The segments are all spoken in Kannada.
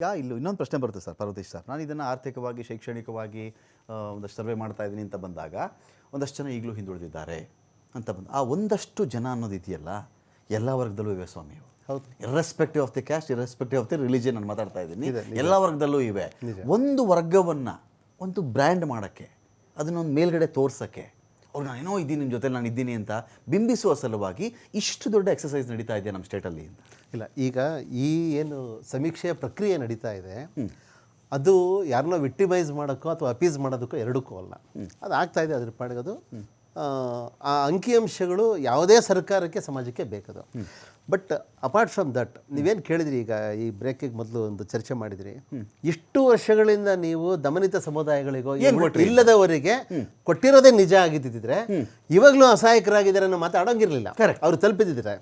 ಈಗ ಇಲ್ಲಿ ಇನ್ನೊಂದು ಪ್ರಶ್ನೆ ಬರುತ್ತೆ ಸರ್ ಪರ್ವತೇಶ್ ಸರ್. ನಾನು ಇದನ್ನು ಆರ್ಥಿಕವಾಗಿ ಶೈಕ್ಷಣಿಕವಾಗಿ ಒಂದಷ್ಟು ಸರ್ವೆ ಮಾಡ್ತಾ ಇದ್ದೀನಿ ಅಂತ ಬಂದಾಗ ಒಂದಷ್ಟು ಜನ ಈಗಲೂ ಹಿಂದುಳಿದಿದ್ದಾರೆ ಅಂತ ಬಂದು ಆ ಒಂದಷ್ಟು ಜನ ಅನ್ನೋದು ಇದೆಯಲ್ಲ ಎಲ್ಲ ವರ್ಗದಲ್ಲೂ ಇವೆ ಸ್ವಾಮಿ. ಹೌದು. Irrespective of the caste irrespective of the religion ನಾನು ಮಾತಾಡ್ತಾ ಇದ್ದೀನಿ. ಎಲ್ಲ ವರ್ಗದಲ್ಲೂ ಇವೆ. ಒಂದು ವರ್ಗವನ್ನು ಒಂದು ಬ್ರ್ಯಾಂಡ್ ಮಾಡೋಕ್ಕೆ ಅದನ್ನೊಂದು ಮೇಲ್ಗಡೆ ತೋರ್ಸೋಕ್ಕೆ ಅವ್ರು ನಾನೇನೋ ಇದ್ದೀನಿ ನಿಮ್ಮ ಜೊತೆ ನಾನು ಇದ್ದೀನಿ ಅಂತ ಬಿಂಬಿಸುವ ಸಲುವಾಗಿ ಇಷ್ಟು ದೊಡ್ಡ ಎಕ್ಸಸೈಸ್ ನಡೀತಾ ಇದೆ ನಮ್ಮ ಸ್ಟೇಟಲ್ಲಿ ಅಂತ. ಇಲ್ಲ ಈಗ ಈ ಏನು ಸಮೀಕ್ಷೆಯ ಪ್ರಕ್ರಿಯೆ ನಡೀತಾ ಇದೆ ಅದು ಯಾರನ್ನೋ ವಿಕ್ಟಿಮೈಸ್ ಮಾಡೋಕ್ಕೋ ಅಥವಾ ಅಪೀಸ್ ಮಾಡೋದಕ್ಕೋ ಎರಡಕ್ಕೂ ಅಲ್ಲ. ಅದು ಆಗ್ತಾ ಇದೆ ಅದ್ರ ಪಾಡಿಗೆ ಅದು ಆ, ಅಂಕಿಅಂಶಗಳು ಯಾವುದೇ ಸರ್ಕಾರಕ್ಕೆ ಸಮಾಜಕ್ಕೆ ಬೇಕದು. ಬಟ್ ಅಪಾರ್ಟ್ ಫ್ರಮ್ ದಟ್ ನೀವೇನು ಕೇಳಿದ್ರಿ ಈಗ ಈ ಬ್ರೇಕಿಗೆ ಮೊದಲು ಒಂದು ಚರ್ಚೆ ಮಾಡಿದ್ರಿ? ಇಷ್ಟು ವರ್ಷಗಳಿಂದ ನೀವು ದಮನಿತ ಸಮುದಾಯಗಳಿಗೋ ಇಲ್ಲದವರಿಗೆ ಕೊಟ್ಟಿರೋದೇ ನಿಜ ಆಗಿದ್ದಿದ್ರೆ ಇವಾಗಲೂ ಅಸಹಾಯಕರಾಗಿದ್ದಾರೆ ಅನ್ನೋ ಮಾತಾಡೋಂಗಿರಲಿಲ್ಲ ಅವ್ರು ತಲುಪಿದ್ದಿದ್ರೆ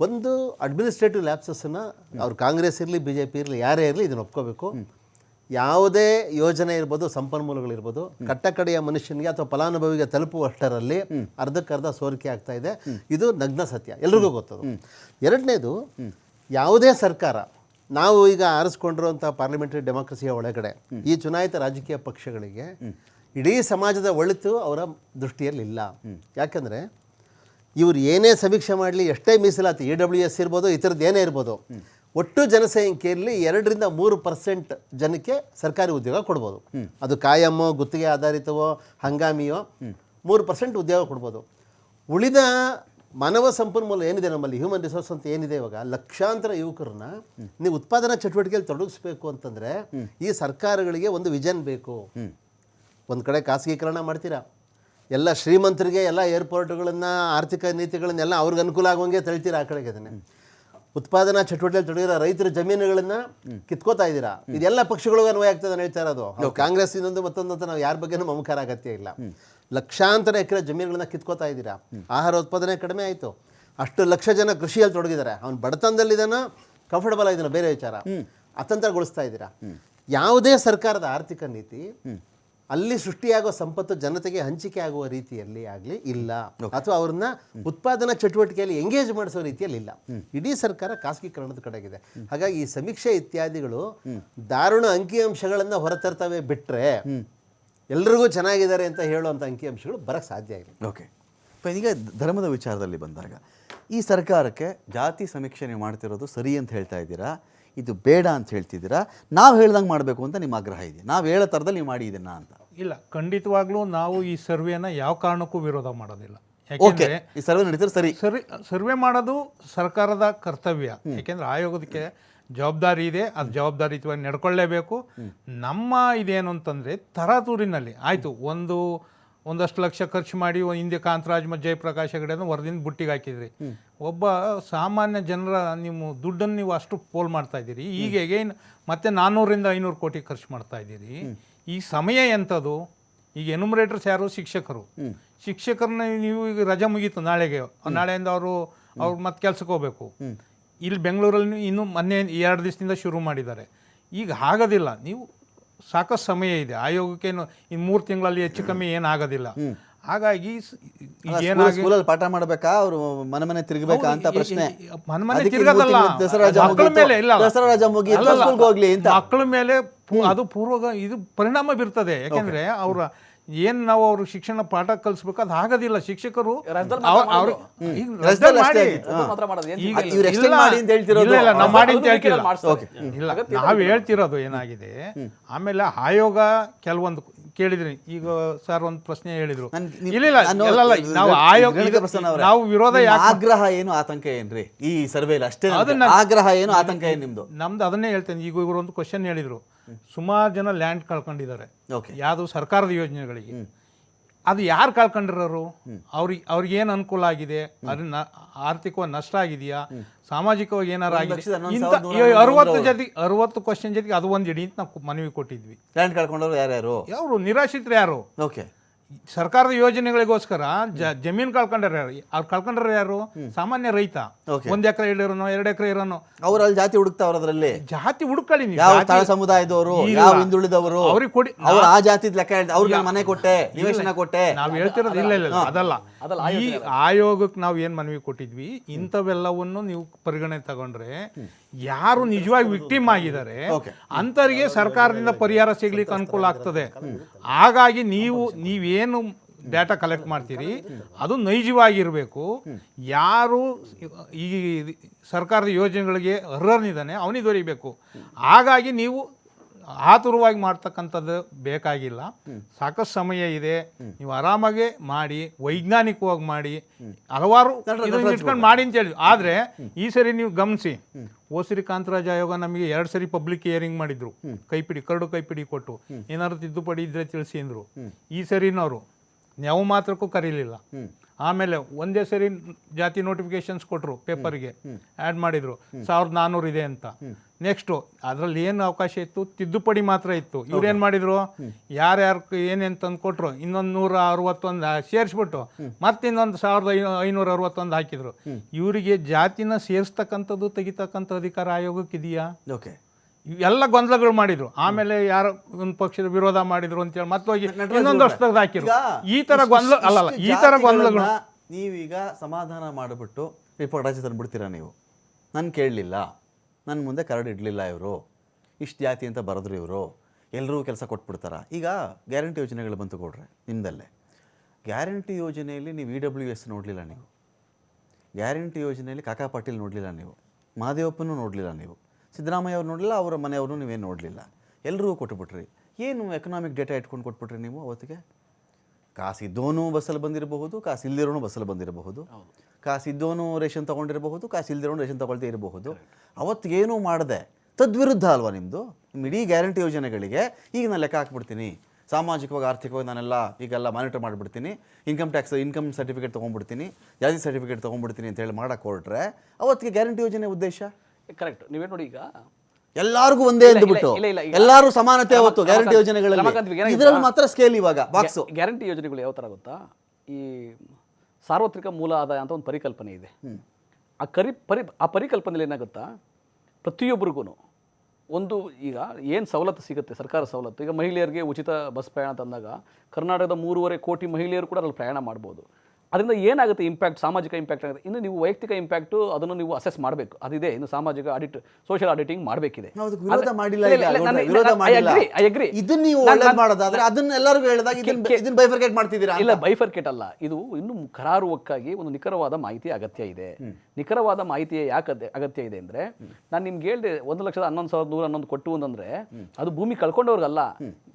ಒಂದು ಅಡ್ಮಿನಿಸ್ಟ್ರೇಟಿವ್ ಲ್ಯಾಪ್ಸಸ್ನ ಅವ್ರು ಕಾಂಗ್ರೆಸ್ ಇರಲಿ ಬಿ ಜೆ ಪಿ ಇರಲಿ ಯಾರೇ ಇರಲಿ ಇದನ್ನು ಒಪ್ಕೋಬೇಕು. ಯಾವುದೇ ಯೋಜನೆ ಇರ್ಬೋದು ಸಂಪನ್ಮೂಲಗಳಿರ್ಬೋದು ಕಟ್ಟಕಡೆಯ ಮನುಷ್ಯನಿಗೆ ಅಥವಾ ಫಲಾನುಭವಿಗೆ ತಲುಪುವಷ್ಟರಲ್ಲಿ ಅರ್ಧಕ್ಕರ್ಧ ಸೋರಿಕೆ ಆಗ್ತಾ ಇದೆ. ಇದು ನಗ್ನ ಸತ್ಯ. ಎಲ್ರಿಗೂ ಗೊತ್ತದು. ಎರಡನೇದು ಯಾವುದೇ ಸರ್ಕಾರ ನಾವು ಈಗ ಆರಿಸ್ಕೊಂಡಿರುವಂಥ ಪಾರ್ಲಿಮೆಂಟರಿ ಡೆಮಾಕ್ರಸಿಯ ಒಳಗಡೆ ಈ ಚುನಾಯಿತ ರಾಜಕೀಯ ಪಕ್ಷಗಳಿಗೆ ಇಡೀ ಸಮಾಜದ ಒಳಿತು ಅವರ ದೃಷ್ಟಿಯಲ್ಲಿ ಇಲ್ಲ ಯಾಕಂದರೆ ಇವರು ಏನೇ ಸಮೀಕ್ಷೆ ಮಾಡಲಿ ಎಷ್ಟೇ ಮೀಸಲಾತಿ ಇ ಡಬ್ಲ್ಯೂ ಎಸ್ ಇರ್ಬೋದು ಈ ಥರದ್ದು ಏನೇ ಇರ್ಬೋದು ಒಟ್ಟು ಜನಸಂಖ್ಯೆಯಲ್ಲಿ ಎರಡರಿಂದ ಮೂರು ಪರ್ಸೆಂಟ್ ಜನಕ್ಕೆ ಸರ್ಕಾರಿ ಉದ್ಯೋಗ ಕೊಡ್ಬೋದು. ಅದು ಕಾಯಮೋ ಗುತ್ತಿಗೆ ಆಧಾರಿತವೋ ಹಂಗಾಮಿಯೋ ಮೂರು ಪರ್ಸೆಂಟ್ ಉದ್ಯೋಗ ಕೊಡ್ಬೋದು. ಉಳಿದ ಮಾನವ ಸಂಪನ್ಮೂಲ ಏನಿದೆ ನಮ್ಮಲ್ಲಿ? ಹ್ಯೂಮನ್ ರಿಸೋರ್ಸ್ ಅಂತ ಏನಿದೆ ಇವಾಗ? ಲಕ್ಷಾಂತರ ಯುವಕರನ್ನ ನೀವು ಉತ್ಪಾದನಾ ಚಟುವಟಿಕೆಯಲ್ಲಿ ತೊಡಗಿಸ್ಬೇಕು ಅಂತಂದ್ರೆ ಈ ಸರ್ಕಾರಗಳಿಗೆ ಒಂದು ವಿಜನ್ ಬೇಕು. ಒಂದು ಕಡೆ ಖಾಸಗೀಕರಣ ಮಾಡ್ತೀರಾ? ಎಲ್ಲ ಶ್ರೀಮಂತರಿಗೆ ಎಲ್ಲ ಏರ್ಪೋರ್ಟ್ಗಳನ್ನು ಆರ್ಥಿಕ ನೀತಿಗಳನ್ನೆಲ್ಲ ಅವ್ರಿಗೆ ಅನುಕೂಲ ಆಗುವಂಗೆ ತಳ್ತೀರಾ ಆ ಕಡೆಗೆ ಅದನ್ನೇ? ಉತ್ಪಾದನಾ ಚಟುವಟಿಕೆಯಲ್ಲಿ ತೊಡಗಿರೋ ರೈತರ ಜಮೀನುಗಳನ್ನ ಕಿತ್ಕೋತಾ ಇದ್ದೀರಾ? ಇದೆಲ್ಲ ಪಕ್ಷಗಳಿಗೂ ಅನ್ವಯ ಆಗ್ತದೆ ಹೇಳ್ತಾ ಇರೋದು. ಕಾಂಗ್ರೆಸ್ ಇನ್ನೊಂದು ಮತ್ತೊಂದು ಅಂತ ನಾವು ಯಾರ ಬಗ್ಗೆನೂ ಮಮಕಾರ ಅಗತ್ಯ ಇಲ್ಲ. ಲಕ್ಷಾಂತರ ಎಕರೆ ಜಮೀನುಗಳನ್ನ ಕಿತ್ಕೋತಾ ಇದ್ದೀರಾ? ಆಹಾರ ಉತ್ಪಾದನೆ ಕಡಿಮೆ ಆಯಿತು. ಅಷ್ಟು ಲಕ್ಷ ಜನ ಕೃಷಿಯಲ್ಲಿ ತೊಡಗಿದ್ದಾರೆ. ಅವ್ನು ಬಡತನದಲ್ಲಿದ್ದಾನ ಕಂಫರ್ಟಬಲ್ ಆಗಿದ್ದಾನೆ ಬೇರೆ ವಿಚಾರ. ಅತಂತ್ರಗೊಳಿಸ್ತಾ ಇದ್ದೀರಾ? ಯಾವುದೇ ಸರ್ಕಾರದ ಆರ್ಥಿಕ ನೀತಿ ಅಲ್ಲಿ ಸೃಷ್ಟಿಯಾಗೋ ಸಂಪತ್ತು ಜನತೆಗೆ ಹಂಚಿಕೆ ಆಗುವ ರೀತಿಯಲ್ಲಿ ಆಗಲಿ ಇಲ್ಲ. ಅಥವಾ ಅವ್ರನ್ನ ಉತ್ಪಾದನಾ ಚಟುವಟಿಕೆಯಲ್ಲಿ ಎಂಗೇಜ್ ಮಾಡಿಸೋ ರೀತಿಯಲ್ಲಿ ಇಲ್ಲ. ಇಡೀ ಸರ್ಕಾರ ಖಾಸಗೀಕರಣದ ಕಡೆಗಿದೆ. ಹಾಗಾಗಿ ಈ ಸಮೀಕ್ಷೆ ಇತ್ಯಾದಿಗಳು ದಾರುಣ ಅಂಕಿಅಂಶಗಳನ್ನು ಹೊರತರ್ತವೆ ಬಿಟ್ಟರೆ ಎಲ್ರಿಗೂ ಚೆನ್ನಾಗಿದ್ದಾರೆ ಅಂತ ಹೇಳುವಂಥ ಅಂಕಿಅಂಶಗಳು ಬರಕ್ಕೆ ಸಾಧ್ಯ ಇಲ್ಲ. ಓಕೆ ಈಗ ಧರ್ಮದ ವಿಚಾರದಲ್ಲಿ ಬಂದಾಗ ಈ ಸರ್ಕಾರಕ್ಕೆ ಜಾತಿ ಸಮೀಕ್ಷೆ ನೀವು ಮಾಡ್ತಿರೋದು ಸರಿ ಅಂತ ಹೇಳ್ತಾ ಇದ್ದೀರಾ? ಇದು ಬೇಡ ಅಂತ ಹೇಳ್ತಿದ್ದೀರಾ? ನಾವು ಹೇಳ್ದಂಗೆ ಮಾಡಬೇಕು ಅಂತ ನಿಮ್ಮ ಆಗ್ರಹ ಇದೆ ನಾವು ಹೇಳೋ ಥರದಲ್ಲಿ ನೀವು ಮಾಡಿ ಇದನ್ನ ಅಂತ. ಇಲ್ಲ ಖಂಡಿತವಾಗ್ಲೂ ನಾವು ಈ ಸರ್ವೆನ ಯಾವ ಕಾರಣಕ್ಕೂ ವಿರೋಧ ಮಾಡೋದಿಲ್ಲ. ಓಕೆ ಯಾಕೆಂದ್ರೆ ಈ ಸರ್ವೆ ನಡೀತಾರೆ ಸರಿ. ಸರ್ವೆ ಸರ್ವೆ ಮಾಡೋದು ಸರ್ಕಾರದ ಕರ್ತವ್ಯ. ಯಾಕೆಂದ್ರೆ ಆಯೋಗದಕ್ಕೆ ಜವಾಬ್ದಾರಿ ಇದೆ ಅದು ಜವಾಬ್ದಾರಿಯುತವಾಗಿ ನಡ್ಕೊಳ್ಳೇಬೇಕು. ನಮ್ಮ ಇದೇನು ಅಂತಂದ್ರೆ ತರಾತೂರಿನಲ್ಲಿ ಆಯ್ತು ಒಂದು ಒಂದಷ್ಟು ಲಕ್ಷ ಖರ್ಚು ಮಾಡಿ ಒಂದ್ ಹಿಂದೆ ಕಾಂತರಾಜ್ ಮತ್ತು ಜಯಪ್ರಕಾಶ್ ಹೆಗಡೆನ ವರದಿಂದ ಬುಟ್ಟಿಗೆ ಹಾಕಿದ್ರಿ. ಒಬ್ಬ ಸಾಮಾನ್ಯ ಜನರ ನಿಮ್ಮ ದುಡ್ಡನ್ನು ನೀವು ಅಷ್ಟು ಪೋಲ್ ಮಾಡ್ತಾ ಇದ್ದೀರಿ. ಈಗ ಎಗೈನ್ ಮತ್ತೆ ನಾನ್ನೂರಿಂದ ಐನೂರು ಕೋಟಿ ಖರ್ಚು ಮಾಡ್ತಾ ಇದ್ದೀರಿ. ಈ ಸಮಯ ಎಂಥದ್ದು ಈಗ ಎನುಮರೇಟರ್ಸ್ ಯಾರು? ಶಿಕ್ಷಕರು. ಶಿಕ್ಷಕರನ್ನ ನೀವು ಈಗ ರಜೆ ಮುಗೀತು ನಾಳೆಗೆ. ನಾಳೆಯಿಂದ ಅವರು ಅವ್ರು ಮತ್ತೆ ಕೆಲಸಕ್ಕೆ ಹೋಗಬೇಕು. ಇಲ್ಲಿ ಬೆಂಗಳೂರಲ್ಲಿ ಇನ್ನು ಮೊನ್ನೆ ಎರಡು ದಿವಸದಿಂದ ಶುರು ಮಾಡಿದ್ದಾರೆ. ಈಗ ಆಗೋದಿಲ್ಲ ನೀವು ಸಾಕಷ್ಟು ಸಮಯ ಇದೆ. ಆಯೋಗಕ್ಕೇನು ಇನ್ನು ಮೂರು ತಿಂಗಳಲ್ಲಿ ಹೆಚ್ಚು ಕಮ್ಮಿ ಏನಾಗೋದಿಲ್ಲ ಹಾಗಾಗಿ ಏನಾಗಿ ಪಾಠ ಮಾಡಬೇಕಾ? ಅವರು ಮನೆ ಮನೆ ತಿರುಗಬೇಕಾ ಅಂತ ಪ್ರಶ್ನೆ. ಮನೆ ಮನೆ ತಿರ್ಗೋದಲ್ಲ. ದಸರಾ ರಜೆ ಮಕ್ಕಳ ಮೇಲೆ ಇಲ್ಲ. ದಸರಾ ರಜೆ ಮುಗೀತು, ಅಲ್ಲಲ್ಲ, ಸ್ಕೂಲ್ಗೆ ಹೋಗ್ಲಿ ಅಂತ. ಮಕ್ಕಳ ಮೇಲೆ ಅದು ಪೂರ್ವ ಇದು ಪರಿಣಾಮ ಬೀರ್ತದೆ. ಯಾಕೆಂದ್ರೆ ಅವರ ಏನ್ ನಾವು ಅವ್ರಿಗೆ ಶಿಕ್ಷಣ ಪಾಠ ಕಲಿಸ್ಬೇಕು ಅದು ಆಗೋದಿಲ್ಲ ಶಿಕ್ಷಕರು ನಾವು ಅದು ಅಂತ ಅದು ಇಲ್ಲ ನಾವು ಹೇಳ್ತಿರೋದು. ಏನಾಗಿದೆ? ಆಮೇಲೆ ಆಯೋಗ ಕೆಲವೊಂದು ಕೇಳಿದ್ರಿ. ಈಗ ಸರ್ ಒಂದು ಪ್ರಶ್ನೆ ಹೇಳಿದ್ರು. ಇಲ್ಲ ಇಲ್ಲ ನಾವು ಆಯೋಗ ನಾವು ವಿರೋಧ ಯಾಕೆ ಆಗ್ರಹ ಏನು ಆತಂಕ ಏನ್ರಿ? ಈ ಸರ್ವೆಲಿ ಅಷ್ಟೇ ಅದನ್ನ- ಆಗ್ರಹ ಏನು ಆತಂಕ ಏನು ನಿಮ್ದು? ನಮ್ದು ಅದನ್ನೇ ಹೇಳ್ತೇನೆ. ಈಗ ಇವರು ಒಂದು ಕ್ವಶನ್ ಹೇಳಿದ್ರು. ಸುಮಾರು ಜನ ಲ್ಯಾಂಡ್ ಕಳ್ಕೊಂಡಿದ್ದಾರೆ. ಓಕೆ ಯಾವುದು ಸರ್ಕಾರದ ಯೋಜನೆಗಳಿಗೆ. ಅದು ಯಾರು ಕಳ್ಕೊಂಡಿರೋರು? ಅವ್ರಿಗೆ ಅವ್ರಿಗೆ ಏನು ಅನುಕೂಲ ಆಗಿದೆ? ಅದನ್ನ ಆರ್ಥಿಕವಾಗಿ ನಷ್ಟ ಆಗಿದೆಯಾ? ಸಾಮಾಜಿಕವಾಗಿ ಏನಾರು ಆಗಿದೆ? ಇಂಥ ಅರವತ್ತು ಜೊತೆ ಜೊತೆಗೆ ಅರವತ್ತು ಕ್ವಶನ್ ಜೊತೆಗೆ ಅದು ಒಂದು ಇಡೀ ಅಂತ ನಾವು ಮನವಿ ಕೊಟ್ಟಿದ್ವಿ. ಲ್ಯಾಂಡ್ ಕಳ್ಕೊಂಡವ್ರು ಯಾರ್ಯಾರು? ಯಾರು ನಿರಾಶ್ರಿತರು ಯಾರು? ಓಕೆ ಸರ್ಕಾರದ ಯೋಜನೆಗಳಿಗೋಸ್ಕರ ಜ ಜಮೀನು ಕಳ್ಕೊಂಡ್ರೆ ಯಾರು? ಅವ್ರು ಕಳ್ಕೊಂಡ್ರೆ ಯಾರು? ಸಾಮಾನ್ಯ ರೈತ. ಒಂದ್ ಎಕರೆ ಇಡೋನು ಎರಡು ಎಕರೆ ಇರೋನು. ಅವ್ರಲ್ಲಿ ಜಾತಿ ಹುಡುಕ್ತಾವ್ರ ಅದರಲ್ಲಿ? ಜಾತಿ ಹುಡುಕಳಿ ನೀವು. ಯಾವ ಜಾತಿ- ತಳ ಸಮುದಾಯದವರು. ಯಾವ ಹಿಂದುಳಿದವರು? ಅವ್ರಿಗೆ ಕೊಡಿ. ಅವ್ರು ಆ ಜಾತಿದ್ ಲೆಕ್ಕ ಹೇಳ್ತಾರೆ ಅವ್ರಿಗೆ ಮನೆ ಕೊಟ್ಟೆ ನಿವೇಶನ ಕೊಟ್ಟೆ. ನಾವು ಹೇಳ್ತಿರೋದು ಇಲ್ಲ ಇಲ್ಲ ಅದಲ್ಲ, ಈ ಆಯೋಗಕ್ಕೆ ನಾವು ಏನ್ ಮನವಿ ಕೊಟ್ಟಿದ್ವಿ? ಇಂಥವೆಲ್ಲವನ್ನು ನೀವು ಪರಿಗಣನೆ ತಗೊಂಡ್ರೆ ಯಾರು ನಿಜವಾಗಿ ವಿಕ್ಟಿಮ್ ಆಗಿದ್ದಾರೆ ಅಂಥವ್ರಿಗೆ ಸರ್ಕಾರದಿಂದ ಪರಿಹಾರ ಸಿಗ್ಲಿಕ್ಕೆ ಅನುಕೂಲ ಆಗ್ತದೆ. ಹಾಗಾಗಿ ನೀವು ನೀವೇನು ಡೇಟಾ ಕಲೆಕ್ಟ್ ಮಾಡ್ತೀರಿ ಅದು ನೈಜವಾಗಿರಬೇಕು. ಯಾರು ಈ ಸರ್ಕಾರದ ಯೋಜನೆಗಳಿಗೆ ಅರ್ಹನಿದ್ದಾನೆ ಅವನಿಗೆ ದೊರೀಬೇಕು. ಹಾಗಾಗಿ ನೀವು ಆತುರವಾಗಿ ಮಾಡ್ತಕ್ಕಂಥದ್ದು ಬೇಕಾಗಿಲ್ಲ. ಸಾಕಷ್ಟು ಸಮಯ ಇದೆ. ನೀವು ಆರಾಮಾಗಿ ಮಾಡಿ ವೈಜ್ಞಾನಿಕವಾಗಿ ಮಾಡಿ ಹಲವಾರು ಇದನ್ನ ಇಟ್ಕೊಂಡು ಮಾಡಿ ಅಂತ ಹೇಳಿ ಆದರೆ ಈ ಸರಿ ನೀವು ಗಮನಿಸಿ ಓಸಿರಿ ಕಾಂತರಾಜ ಆಯೋಗ ನಮಗೆ ಎರಡು ಸರಿ ಪಬ್ಲಿಕ್ ಹಿಯರಿಂಗ್ ಮಾಡಿದ್ರು. ಕೈಪಿಡಿ ಕರಡು ಕೈಪಿಡಿ ಕೊಟ್ಟು. ಏನಾದ್ರು ತಿದ್ದುಪಡಿ ಇದ್ರೆ ತಿಳಿಸಿ ಅಂದ್ರು. ಈ ಸರಿನವರು ಯಾವ ಮಾತ್ರಕ್ಕೂ ಕರೀಲಿಲ್ಲ. ಆಮೇಲೆ ಒಂದೇ ಸರಿ ಜಾತಿ ನೋಟಿಫಿಕೇಶನ್ಸ್ ಕೊಟ್ಟರು ಪೇಪರ್ಗೆ ಆ್ಯಡ್ ಮಾಡಿದ್ರು. ಸಾವಿರದ ನಾನ್ನೂರು ಇದೆ ಅಂತ. ನೆಕ್ಸ್ಟು ಅದರಲ್ಲಿ ಏನು ಅವಕಾಶ ಇತ್ತು? ತಿದ್ದುಪಡಿ ಮಾತ್ರ ಇತ್ತು. ಇವ್ರು ಏನು ಮಾಡಿದ್ರು? ಯಾರ್ಯಾರು ಏನೇನು ತಂದು ಕೊಟ್ಟರು ಇನ್ನೊಂದು ನೂರ ಅರವತ್ತೊಂದು ಸೇರಿಸ್ಬಿಟ್ಟು ಮತ್ತೆ ಇನ್ನೊಂದು ಸಾವಿರದ ಐನೂರ ಅರವತ್ತೊಂದು ಹಾಕಿದ್ರು. ಇವರಿಗೆ ಜಾತಿನ ಸೇರಿಸ್ತಕ್ಕಂಥದ್ದು ತೆಗಿತಕ್ಕಂಥ ಅಧಿಕಾರ ಆಯೋಗಕ್ಕೆ ಇದೆಯಾ? ಓಕೆ ಎಲ್ಲ ಗೊಂದಲಗಳು ಮಾಡಿದ್ರು. ಆಮೇಲೆ ಯಾರು ಒಂದು ಪಕ್ಷದ ವಿರೋಧ ಮಾಡಿದ್ರು ಅಂತೇಳಿ ಮತ್ತೆ ಹೋಗಿ ಇನ್ನೊಂದು ವರ್ಷದಾಗ ಹಾಕಿದ್ರು. ಈ ತರ ಗೊಂದಲ ಅಲ್ಲಲ್ಲ ಈ ತರ ಗೊಂದಲಗಳು. ನೀವೀಗ ಸಮಾಧಾನ ಮಾಡಿಬಿಟ್ಟು ರಿಪೋರ್ಟ್ ಆಚೆ ತಂದ್ಬಿಡ್ತೀರಾ ನೀವು? ನಾನು ಕೇಳಲಿಲ್ಲ. ನನ್ನ ಮುಂದೆ ಕರಡು ಇಡಲಿಲ್ಲ ಇವರು. ಇಷ್ಟು ಜಾತಿ ಅಂತ ಬರೆದ್ರು ಇವರು. ಎಲ್ಲರೂ ಕೆಲಸ ಕೊಟ್ಬಿಡ್ತಾರ? ಈಗ ಗ್ಯಾರಂಟಿ ಯೋಜನೆಗಳು ಬಂತು ಕೊಡ್ರೆ ನಿಮ್ಮದಲ್ಲೇ ಗ್ಯಾರಂಟಿ ಯೋಜನೆಯಲ್ಲಿ ನೀವು ಇ ಡಬ್ಲ್ಯೂ ಎಸ್ ನೋಡಲಿಲ್ಲ ನೀವು. ಗ್ಯಾರಂಟಿ ಯೋಜನೆಯಲ್ಲಿ ಕಾಕಾ ಪಾಟೀಲ್ ನೋಡಲಿಲ್ಲ ನೀವು. ಮಹಾದೇವಪ್ಪನೂ ನೋಡಲಿಲ್ಲ ನೀವು. ಸಿದ್ದರಾಮಯ್ಯ ಅವ್ರು ನೋಡಲಿಲ್ಲ ಅವರ ಮನೆಯವರು ನೀವೇನು ನೋಡಲಿಲ್ಲ. ಎಲ್ಲರಿಗೂ ಕೊಟ್ಟುಬಿಟ್ರಿ ಏನು ಎಕನಾಮಿಕ್ ಡೇಟಾ ಇಟ್ಕೊಂಡು ಕೊಟ್ಬಿಟ್ರಿ ನೀವು ಅವತ್ತಿಗೆ? ಕಾಸಿದ್ದೋನು ಬಸ್ಸಲ್ಲಿ ಬಂದಿರಬಹುದು ಕಾಸು ಇಲ್ದಿರೋನು ಬಸ್ಸಲ್ಲಿ ಬಂದಿರಬಹುದು, ಕಾಸಿದ್ದೋನು ರೇಷನ್ ತೊಗೊಂಡಿರಬಹುದು ಕಾಸು ಇಲ್ದಿರೋನು ರೇಷನ್ ತೊಗೊಳ್ತಾ ಇರಬಹುದು. ಅವತ್ತಿಗೇನೂ ಮಾಡಿದೆ, ತದ್ವಿರುದ್ಧ ಅಲ್ವಾ ನಿಮ್ಮದು ನಿಮ್ಮ ಇಡೀ ಗ್ಯಾರಂಟಿ ಯೋಜನೆಗಳಿಗೆ ಈಗ ನಾನು ಲೆಕ್ಕ ಹಾಕ್ಬಿಡ್ತೀನಿ. ಸಾಮಾಜಿಕವಾಗಿ, ಆರ್ಥಿಕವಾಗಿ ನಾನೆಲ್ಲ ಈಗೆಲ್ಲ ಮಾನಿಟರ್ ಮಾಡಿಬಿಡ್ತೀನಿ. ಇನ್ಕಮ್ ಟ್ಯಾಕ್ಸ್ ಇನ್ಕಮ್ ಸರ್ಟಿಫಿಕೇಟ್ ತೊಗೊಂಡ್ಬಿಡ್ತೀನಿ. ಜಾತಿ ಸರ್ಟಿಫಿಕೇಟ್ ತೊಗೊಂಡ್ಬಿಡ್ತೀನಿ ಅಂತ ಹೇಳಿ ಮಾಡಕ್ಕೆ ಹೊರಟ್ರೆ ಅವತ್ತಿಗೆ ಗ್ಯಾರಂಟಿ ಯೋಜನೆ ಉದ್ದೇಶ? ಕರೆಕ್ಟ್ ನೀವೇ ನೋಡಿ ಈಗ? ಎಲ್ಲರಿಗೂ ಒಂದೇ ಅಂದ್ಬಿಟ್ಟು. ಎಲ್ಲರೂ ಸಮಾನತೆ ಅವತ್ತು ಗ್ಯಾರಂಟಿ ಯೋಜನೆಗಳಲ್ಲಿ. ಇದರಲ್ಲಿ ಮಾತ್ರ ಸ್ಕೇಲ್ ಇವಾಗ ಬಾಕ್ಸ್ ಗ್ಯಾರಂಟಿ ಯೋಜನೆಗಳು ಯಾವ ಥರ ಗೊತ್ತಾ? ಈ ಸಾರ್ವತ್ರಿಕ ಮೂಲ ಆದಾಯ ಅಂತ ಒಂದು ಪರಿಕಲ್ಪನೆ ಇದೆ. ಆ ಕರಿ ಪರಿ ಆ ಪರಿಕಲ್ಪನೆಯಲ್ಲಿ ಏನಾಗುತ್ತಾ? ಪ್ರತಿಯೊಬ್ಬರಿಗೂ ಒಂದು ಈಗ ಏನು ಸವಲತ್ತು ಸಿಗುತ್ತೆ? ಸರ್ಕಾರ ಸವಲತ್ತು. ಈಗ ಮಹಿಳೆಯರಿಗೆ ಉಚಿತ ಬಸ್ ಪ್ರಯಾಣ ತಂದಾಗ ಕರ್ನಾಟಕದ ಮೂರುವರೆ ಕೋಟಿ ಮಹಿಳೆಯರು ಕೂಡ ಅದ್ರಲ್ಲಿ ಪ್ರಯಾಣ ಮಾಡ್ಬೋದು. ಅದರಿಂದ ಏನಾಗುತ್ತೆ ಇಂಪ್ಯಾಕ್ಟ್ ಸಾಮಾಜಿಕ ಇಂಪ್ಯಾಕ್ಟ್ ಆಗುತ್ತೆ? ಇನ್ನು ನೀವು ವೈಯಕ್ತಿಕ ಇಂಪ್ಯಾಕ್ಟು ಅದನ್ನು ನೀವು ಅಸೆಸ್ ಮಾಡಬೇಕು. ಅದಿದೆ ಇನ್ನು ಸಾಮಾಜಿಕ ಆಡಿಟ್ ಸೋಷಿಯಲ್ ಆಡಿಟಿಂಗ್ ಮಾಡಬೇಕಿದೆ. ಇಲ್ಲ ಬೈಫರ್ಕೇಟ್ ಅಲ್ಲ. ಇದು ಇನ್ನು ಕರಾರುವಕ್ಕಾಗಿ ಒಂದು ನಿಖರವಾದ ಮಾಹಿತಿ ಅಗತ್ಯ ಇದೆ. ನಿಖರವಾದ ಮಾಹಿತಿ ಯಾಕೆ ಅಗತ್ಯ ಇದೆ ಅಂದ್ರೆ ನಾನು ನಿಮ್ಗೆ ಹೇಳಿದೆ ಒಂದು ಲಕ್ಷದ ಹನ್ನೊಂದು ಸಾವಿರದ ನೂರ ಹನ್ನೊಂದು ಕೊಟ್ಟು ಅಂತಂದ್ರೆ ಅದು ಭೂಮಿ ಕಳ್ಕೊಂಡವ್ರಿಗಲ್ಲ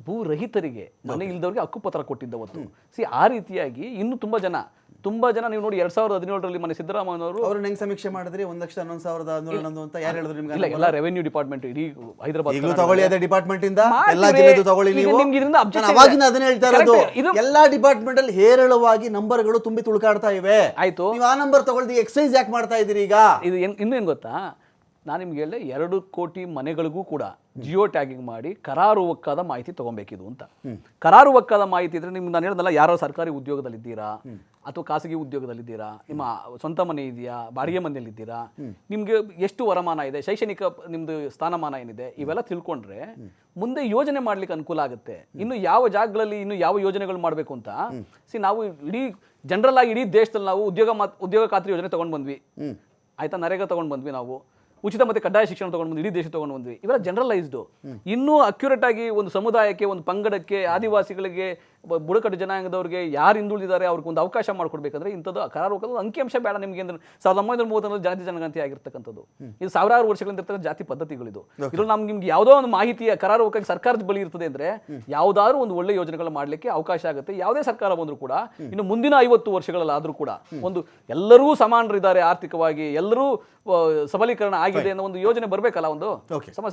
ಭೂ ರಹಿತರಿಗೆ ಮನೆ ಇಲ್ದವ್ರಿಗೆ ಹಕ್ಕುಪತ್ರ ಕೊಟ್ಟಿದ್ದವತ್ತು. ಸಿ ಆ ರೀತಿಯಾಗಿ ಇನ್ನು ತುಂಬಾ ಜನ ತುಂಬಾ ಜನ ನೀವು ನೋಡಿ ಎರಡ್ ಸಾವಿರದ ಹದಿನೇಳರಲ್ಲಿ ಮನೆ ಸಿದ್ದರಾಮಯ್ಯನವರು ಅವ್ರನ್ನ ಹೆಂಗ್ ಸಮೀಕ್ಷೆ ಮಾಡಿದ್ರಿ ಒಂದ್ ಲಕ್ಷ ಹನ್ನೊಂದು ಸಾವಿರದ ನೂರ ಹನ್ನೊಂದು ಅಂತ ಯಾರು ಹೇಳಿದ್ರು ನಿಮ್ಗೆ ಇಲ್ಲ ಎಲ್ಲ ರೆವೆನ್ಯೂ ಡಿಪಾರ್ಟ್ಮೆಂಟ್ ಇಡೀ ಹೈದರಾಬಾದ್ ಈಗಲೂ ತಗೊಳ್ಳಿ ಅದೇ ಡಿಪಾರ್ಟ್ಮೆಂಟ್ ಇಂದ. ಎಲ್ಲಾ ಜಿಲ್ಲೆದು ತಗೊಳ್ಳಿ ಈಗ ನೀವು. ನಿಮ್ಗೆ ಇದರಿಂದ ನಾನು objection ಅವಾಗಿಂದ ಅದನ್ನ ಹೇಳ್ತಾ ಇರೋದು Correct. ಇದು- ಎಲ್ಲಾ ಡಿಪಾರ್ಟ್ಮೆಂಟ್ ಅಲ್ಲಿ ಹೇರಳವಾಗಿ ನಂಬರ್ಗಳು ತುಂಬಿ ತುಳ್ಕಾಡ್ತಾ ಇವೆ. ಆಯ್ತು. ನೀವು ಆ ನಂಬರ್ ತಗೊಳ್ದಿ ಎಕ್ಸೈಸ್ ಯಾಕೆ ಮಾಡ್ತಾ ಇದೀರಿ ಈಗ? ಇದು ಏನ್ ಇನ್ನೂ ಏನು ಗೊತ್ತಾ? ನಾನು ನಿಮ್ಗೆ ಹೇಳಿದೆ ಎರಡು ಕೋಟಿ ಮನೆಗಳಿಗೂ ಕೂಡ ಜಿಯೋ ಟ್ಯಾಗಿಂಗ್ ಮಾಡಿ ಕರಾರುವಕ್ಕಾದ ಮಾಹಿತಿ ತಗೊಬೇಕಿದು ಅಂತ. ಕರಾರುವಕ್ಕಾದ ಮಾಹಿತಿ ಇದ್ರೆ ನಿಮ್ಗೆ ನಾನು ಹೇಳ್ದಲ್ಲ ಯಾರೋ ಸರ್ಕಾರಿ ಉದ್ಯೋಗದಲ್ಲಿದ್ದೀರಾ? ಅಥವಾ ಖಾಸಗಿ ಉದ್ಯೋಗದಲ್ಲಿದ್ದೀರಾ? ನಿಮ್ಮ ಸ್ವಂತ ಮನೆ ಇದೆಯಾ? ಬಾಡಿಗೆ ಮನೆಯಲ್ಲಿದ್ದೀರಾ? ನಿಮ್ಗೆ ಎಷ್ಟು ವರಮಾನ ಇದೆ? ಶೈಕ್ಷಣಿಕ ನಿಮ್ದು ಸ್ಥಾನಮಾನ ಏನಿದೆ? ಇವೆಲ್ಲ ತಿಳ್ಕೊಂಡ್ರೆ ಮುಂದೆ ಯೋಜನೆ ಮಾಡ್ಲಿಕ್ಕೆ ಅನುಕೂಲ ಆಗುತ್ತೆ. ಇನ್ನು ಯಾವ ಜಾಗಗಳಲ್ಲಿ ಇನ್ನು ಯಾವ ಯೋಜನೆಗಳು ಮಾಡಬೇಕು ಅಂತ ಸಿ ನಾವು ಇಡೀ ಜನರಲ್ ಆಗಿ ಇಡೀ ದೇಶದಲ್ಲಿ ನಾವು ಉದ್ಯೋಗ ಮಾತ್ ಉದ್ಯೋಗ ಖಾತ್ರಿ ಯೋಜನೆ ತಗೊಂಡ್ ಬಂದ್ವಿ. ಆಯ್ತಾ? ನರೇಗ ತಗೊಂಡ್ ಬಂದ್ವಿ ನಾವು. ಉಚಿತ ಮತ್ತೆ ಕಡ್ಡಾಯ ಶಿಕ್ಷಣ ತಗೊಂಡ್ ಬಂದ್ವಿ ಇಡೀ ದೇಶ ತಗೊಂಡ್ ಬಂದ್ವಿ. ಇವೆಲ್ಲ ಜನರಲೈಸ್ಡು ಇನ್ನೂ ಅಕ್ಯುರೇಟ್ ಆಗಿ ಒಂದು ಸಮುದಾಯಕ್ಕೆ ಒಂದು ಪಂಗಡಕ್ಕೆ ಆದಿವಾಸಿಗಳಿಗೆ ಬುಡಕಟ್ಟು ಜನಾಂಗದವ್ರಿಗೆ ಯಾರು ಹಿಂದುಳಿದಿದ್ದಾರೆ ಅವ್ರಿಗೆ ಒಂದು ಅವಕಾಶ ಮಾಡಿಕೊಡ್ಬೇಕಂದ್ರೆ ಇಂಥದ್ದು ಕರಾರುವಕ್ಕಾದ ಅಂಕಿಅಂಶ ಬೇಡ ನಿಮಗೆ ಅಂದ್ರೆ ಸಾವಿರದ ಒಂಬೈನೂರ ಮೂವತ್ತೊಂದು ಜಾತಿ ಜನಗಣತಿ ಆಗಿರ್ತಕ್ಕಂಥದ್ದು. ಇದು ಸಾವಿರಾರು ವರ್ಷಗಳಿಂದ ಇರ್ತಕ್ಕಂಥ ಜಾತಿ ಪದ್ಧತಿಗಳಿದು. ಇದ್ರಲ್ಲಿ ನಮ್ಗೆ ನಿಮ್ಗೆ ಯಾವುದೋ ಒಂದು ಮಾಹಿತಿಯ ಕರಾರುವಕ್ಕಾಗಿ ಸರ್ಕಾರದ ಬಳಿ ಇರ್ತದೆ ಅಂದ್ರೆ ಯಾವ್ದಾದ್ರು ಒಂದು ಒಳ್ಳೆ ಯೋಜನೆಗಳು ಮಾಡಲಿಕ್ಕೆ ಅವಕಾಶ ಆಗುತ್ತೆ. ಯಾವುದೇ ಸರ್ಕಾರ ಬಂದರೂ ಕೂಡ ಇನ್ನು ಮುಂದಿನ ಐವತ್ತು ವರ್ಷಗಳಲ್ಲಾದರೂ ಕೂಡ ಒಂದು ಎಲ್ಲರೂ ಸಮಾನರಿದ್ದಾರೆ ಆರ್ಥಿಕವಾಗಿ ಎಲ್ಲರೂ ಸಬಲೀಕರಣ ಆಗಿದೆ ಅನ್ನೋ ಒಂದು ಯೋಜನೆ ಬರಬೇಕಲ್ಲ ಒಂದು? Okay. ಸಮ